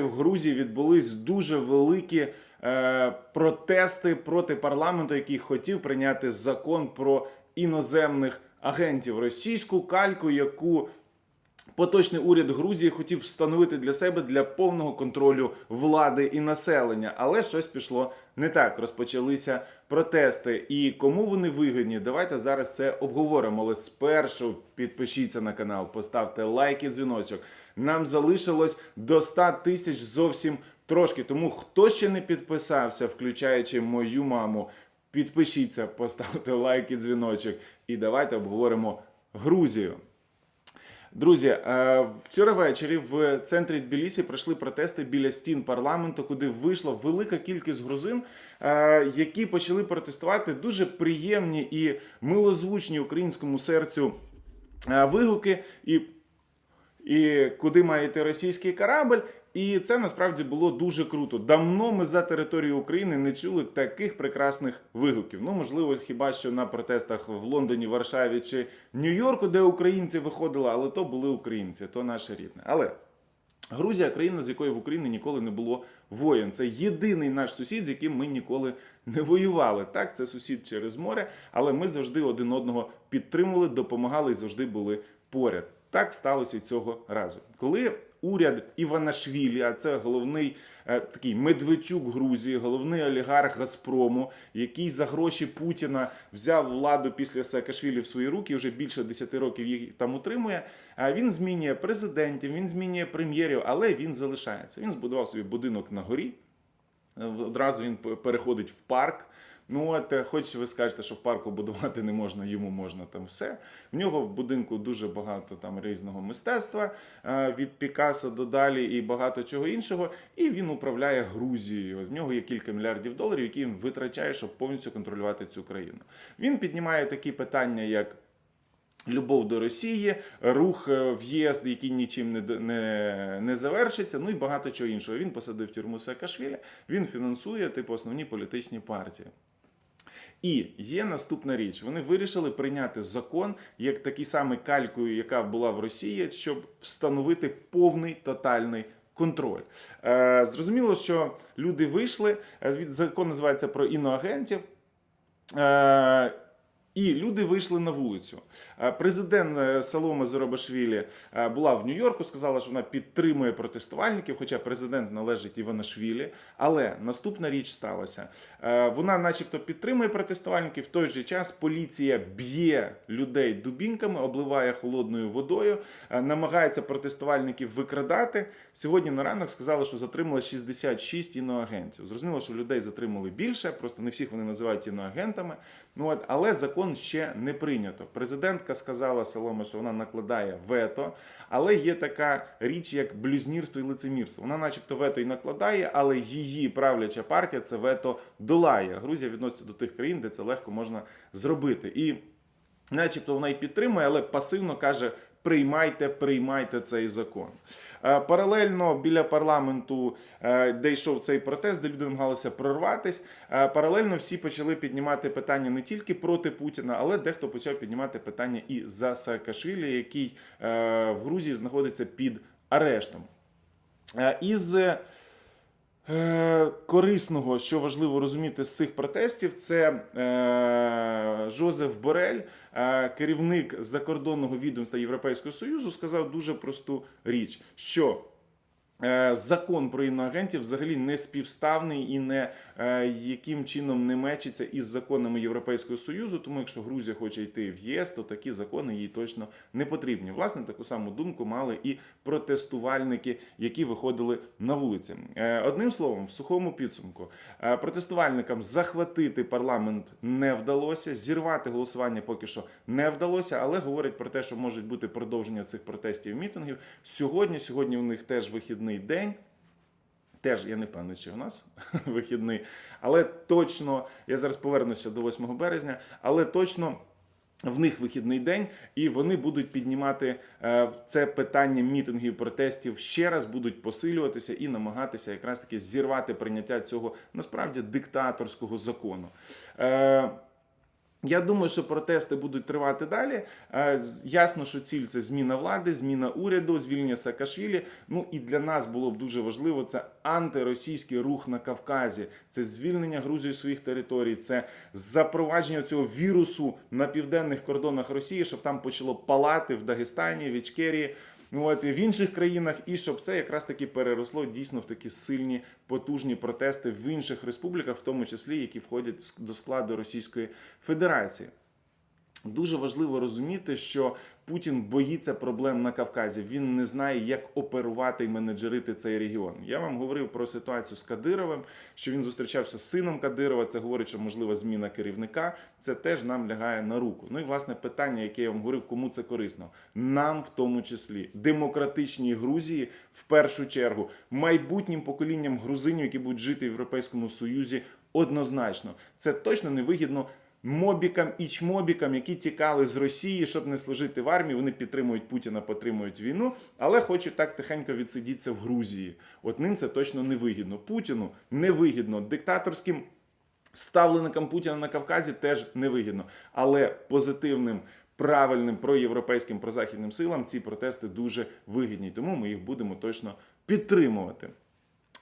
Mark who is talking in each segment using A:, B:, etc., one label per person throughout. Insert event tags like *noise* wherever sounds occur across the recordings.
A: В Грузії відбулись дуже великі е, протести проти парламенту, який хотів прийняти закон про іноземних агентів, російську кальку, яку поточний уряд Грузії хотів встановити для себе для повного контролю влади і населення. Але щось пішло не так. Розпочалися протести. І кому вони вигідні? Давайте зараз це обговоримо. Але спершу підпишіться на канал, поставте лайк і дзвіночок. Нам залишилось до 100 тисяч зовсім трошки. Тому хто ще не підписався, включаючи мою маму, підпишіться, поставте *laughs* лайк і дзвіночок. І давайте обговоримо Грузію. Друзі, е, вчора ввечері в центрі Тбілісі пройшли протести біля стін парламенту, куди вийшла велика кількість грузин, е, які почали протестувати дуже приємні і милозвучні українському серцю е, вигуки. І і куди має йти російський корабль. І це насправді було дуже круто. Давно ми за територією України не чули таких прекрасних вигуків. Ну, можливо, хіба що на протестах в Лондоні, Варшаві чи Нью-Йорку, де українці виходили, але то були українці, то наше рідне. Але Грузія країна, з якою в Україні ніколи не було воєн. Це єдиний наш сусід, з яким ми ніколи не воювали. Так, це сусід через море, але ми завжди один одного підтримували, допомагали і завжди були поряд. Так сталося цього разу. Коли уряд Іванашвілі, а це головний е, такий Медведчук Грузії, головний олігарх Газпрому, який за гроші Путіна взяв владу після Саакашвілі в свої руки, вже більше 10 років їх там утримує. Він змінює президентів, він змінює прем'єрів, але він залишається. Він збудував собі будинок на горі. Е, Одразу він переходить в парк. Ну от, е, хоч ви скажете, що в парку будувати не можна, йому можна там все. В нього в будинку дуже багато там різного мистецтва е, від Пікассо до далі і багато чого іншого. І він управляє Грузією. В нього є кілька мільярдів доларів, які він витрачає, щоб повністю контролювати цю країну. Він піднімає такі питання, як Любов до Росії, рух е, в ЄС, який нічим не, не, не завершиться, ну і багато чого іншого. Він посадив тюрму Саакашвілі, він фінансує типу основні політичні партії. І є наступна річ: вони вирішили прийняти закон як такий самий калькою, яка була в Росії, щоб встановити повний тотальний. Контроль е, зрозуміло, що люди вийшли. е, Від закон називається про іноагентів. Е, і люди вийшли на вулицю. Е, Президент е, Салома Зоробашвілі е, була в Нью-Йорку, сказала, що вона підтримує протестувальників, хоча президент належить Іванашвілі. Але наступна річ сталася. Вона, начебто, підтримує протестувальників. В той же час поліція б'є людей дубінками, обливає холодною водою, намагається протестувальників викрадати. Сьогодні на ранок сказали, що затримали 66 іноагентів. Зрозуміло, що людей затримали більше, просто не всіх вони називають іноагентами. Ну от, але закон ще не прийнято. Президентка сказала Солома, що вона накладає вето, але є така річ, як блюзнірство і лицемірство. Вона, начебто, вето і накладає, але її правляча партія це вето долає. Грузія відноситься до тих країн, де це легко можна зробити. І начебто вона і підтримує, але пасивно каже: приймайте, приймайте цей закон. Е, Паралельно біля парламенту, е, де йшов цей протест, де люди намагалися прорватись. е, Паралельно всі почали піднімати питання не тільки проти Путіна, але дехто почав піднімати питання і за Саакашвілі, який в Грузії знаходиться під арештом. Із корисного, що важливо розуміти з цих протестів, це е, Жозеф Борель, е, керівник закордонного відомства Європейського Союзу, сказав дуже просту річ, що закон про іноагентів взагалі не співставний і не е, яким чином не мечиться із законами Європейського Союзу. Тому якщо Грузія хоче йти в ЄС, то такі закони їй точно не потрібні. Власне, таку саму думку мали і протестувальники, які виходили на вулиці. Е, Одним словом, в сухому підсумку, е, протестувальникам захватити парламент не вдалося, зірвати голосування поки що не вдалося, але говорять про те, що можуть бути продовження цих протестів і мітингів. Сьогодні, сьогодні у них теж вихідний день. Теж я не впевнений, чи у нас *laughs* вихідний, але точно я зараз повернуся до 8 березня, але точно. В них вихідний день, і вони будуть піднімати е, це питання мітингів, протестів ще раз будуть посилюватися і намагатися якраз таки зірвати прийняття цього насправді диктаторського закону. Я думаю, що протести будуть тривати далі. Е, Ясно, що ціль це зміна влади, зміна уряду, звільнення Саакашвілі. Ну і для нас було б дуже важливо це антиросійський рух на Кавказі, це звільнення Грузії своїх територій, це запровадження цього вірусу на південних кордонах Росії, щоб там почало палати в Дагестані, в Ічкерії. От в інших країнах, і щоб це якраз таки переросло дійсно в такі сильні потужні протести в інших республіках, в тому числі які входять до складу Російської Федерації. Дуже важливо розуміти, що Путін боїться проблем на Кавказі. Він не знає, як оперувати і менеджерити цей регіон. Я вам говорив про ситуацію з Кадировим, що він зустрічався з сином Кадирова. Це говорить, що можлива зміна керівника. Це теж нам лягає на руку. Ну і власне питання, яке я вам говорив, кому це корисно? Нам, в тому числі, демократичній Грузії, в першу чергу, майбутнім поколінням грузинів, які будуть жити в Європейському Союзі, однозначно. Це точно не вигідно мобікам і чмобікам, які тікали з Росії, щоб не служити в армії. Вони підтримують Путіна, підтримують війну, але хочуть так тихенько відсидіться в Грузії. От ним це точно не вигідно. Путіну не вигідно. Диктаторським ставленникам Путіна на Кавказі теж невигідно. Але позитивним. Правильним проєвропейським прозахідним силам ці протести дуже вигідні, тому ми їх будемо точно підтримувати.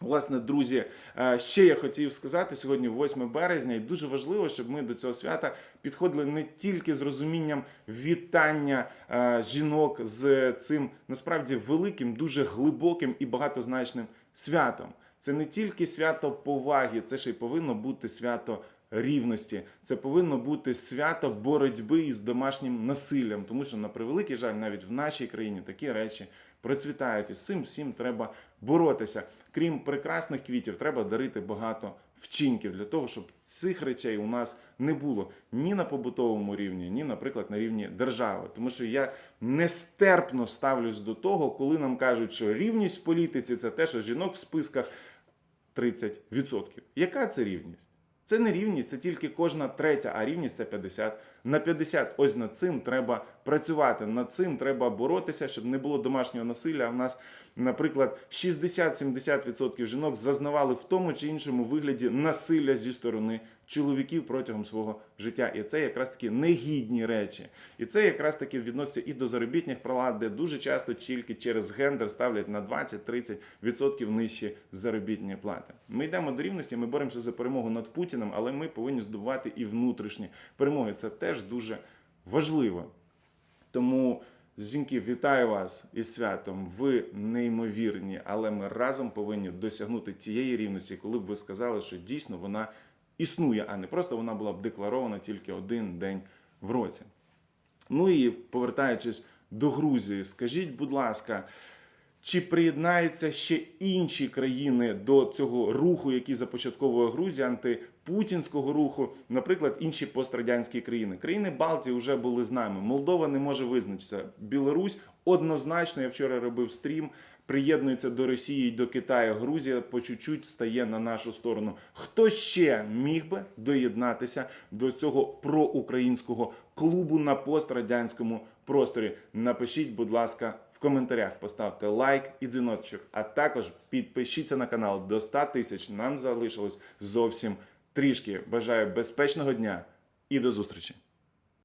A: Власне, друзі, е, ще я хотів сказати сьогодні, 8 березня, і дуже важливо, щоб ми до цього свята підходили не тільки з розумінням вітання е, жінок з цим насправді великим, дуже глибоким і багатозначним святом. Це не тільки свято поваги, це ще й повинно бути свято рівності. Це повинно бути свято боротьби із домашнім насиллям, тому що на превеликий жаль, навіть в нашій країні такі речі процвітають, і з цим всім треба боротися. Крім прекрасних квітів, треба дарити багато вчинків для того, щоб цих речей у нас не було ні на побутовому рівні, ні, наприклад, на рівні держави. Тому що я нестерпно ставлюсь до того, коли нам кажуть, що рівність в політиці це те, що жінок в списках 30%. Яка це рівність? Це не рівність, це тільки кожна третя, а рівність це 50 на 50. Ось над цим треба працювати. Над цим треба боротися, щоб не було домашнього насилля. У нас, наприклад, 60-70% жінок зазнавали в тому чи іншому вигляді насилля зі сторони чоловіків протягом свого життя. І це якраз таки негідні речі. І це якраз таки відноситься і до заробітних прав, де дуже часто тільки через гендер ставлять на 20-30% нижчі заробітні плати. Ми йдемо до рівності, ми боремося за перемогу над Путіним, але ми повинні здобувати і внутрішні перемоги. Це теж дуже важливо. Тому, зіньки, вітаю вас із святом. Ви неймовірні, але ми разом повинні досягнути тієї рівності, коли б ви сказали, що дійсно вона існує, а не просто вона була б декларована тільки один день в році. Ну і повертаючись до Грузії, скажіть, будь ласка, чи приєднаються ще інші країни до цього руху, який започатковує Грузія, антипутінського руху, наприклад, інші пострадянські країни? Країни Балтії вже були з нами. Молдова не може визначитися. Білорусь однозначно, я вчора робив стрім. Приєднується до Росії і до Китаю. Грузія по чуть-чуть стає на нашу сторону. Хто ще міг би доєднатися до цього проукраїнського клубу на пострадянському просторі? Напишіть, будь ласка, коментарях, поставте лайк і дзвіночок, а також підпишіться на канал до 100 тисяч. Нам залишилось зовсім трішки. Бажаю безпечного дня і до зустрічі!